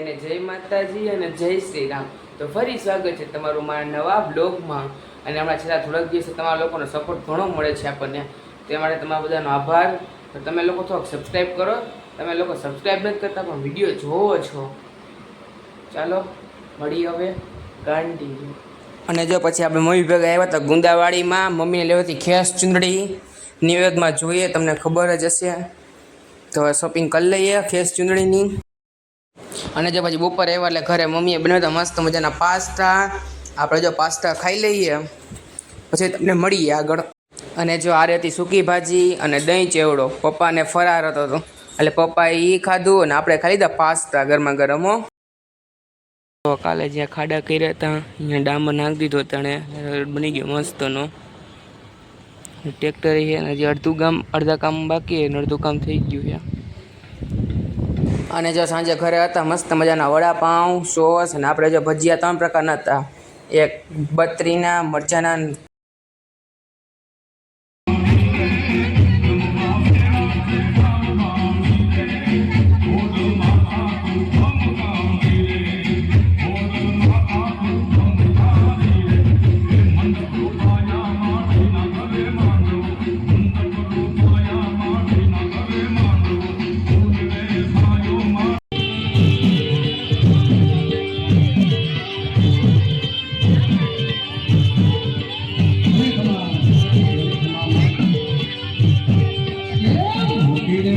અને જય માતાજી અને જય શ્રી રામ તો ફરી સ્વાગત છે તમારું મારા નવા બ્લોગમાં. અને હમણાં છેલ્લા થોડાક દિવસે તમારા લોકોનો સપોર્ટ ઘણો મળે છે આપણને. તે માટે તમારા બધાનો આભાર. તો તમે લોકો થોડોક સબસ્ક્રાઈબ કરો. તમે લોકો સબસ્ક્રાઈબ નથી કરતા, પણ વીડિયો જોવો છો. ચાલો મળી હવે કન્ટિન્યુ અને જો પછી આપણે મમ્મી ભેગા આવ્યા તો ગુંદાવાડીમાં, મમ્મીને લેવાથી ખેસ ચૂંદડી. નિવેદમાં જોઈએ, તમને ખબર જ હશે. તો શોપિંગ કરી લઈએ ખેસ ચૂંદડીની. અને જો પછી બપોરે આવ્યા એટલે ઘરે મમ્મીએ બનાવ્યા મસ્ત મજાના પાસ્તા. આપણે જો પાસ્તા ખાઈ લઈએ. પછી તમને મળીએ આગળ. અને જો આ રહેતી સૂકી ભાજી અને દહીં ચેવડો. પપ્પાને ફરાર હતો તો. એટલે પપ્પાએ એ ખાધું અને આપણે ખાઈ લીધા પાસ્તા ગરમા ગરમો તો કાલે જ્યાં ખાડા કર્યા હતા, અહીંયા ડામર નાખી દીધો તણે બની ગયો મસ્તનો. ટ્રેક્ટર છે અને હજી અડધું ગામ અડધા કામ બાકી અને અડધું કામ થઈ ગયું છે. અને જો સાંજે ઘરે હતા, મસ્ત મજાના વડાપાઉં, સોસ અને આપણે જો ભજીયા ત્રણ પ્રકારના હતા. એક બત્રીના, મરચાના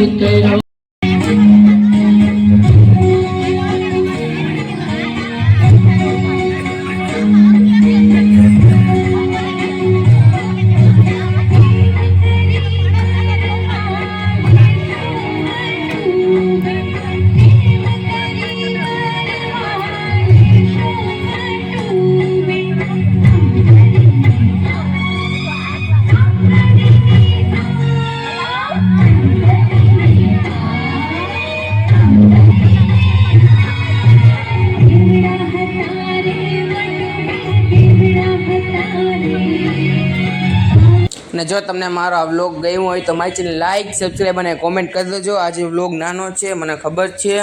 ఉత్తరం અને જો તમને મારો આ વ્લોગ ગયો હોય તો મારી ચેનલ લાઈક સબસ્ક્રાઈબ અને કોમેન્ટ કરી દેજો. આજે વ્લોગ નાનો છે, મને ખબર છે.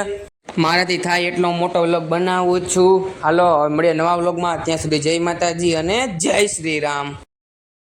મારાથી થાય એટલો મોટો વ્લોગ બનાવું છું. હાલો, મળીએ નવા વ્લોગમાં ત્યાં સુધી જય માતાજી અને જય શ્રી રામ.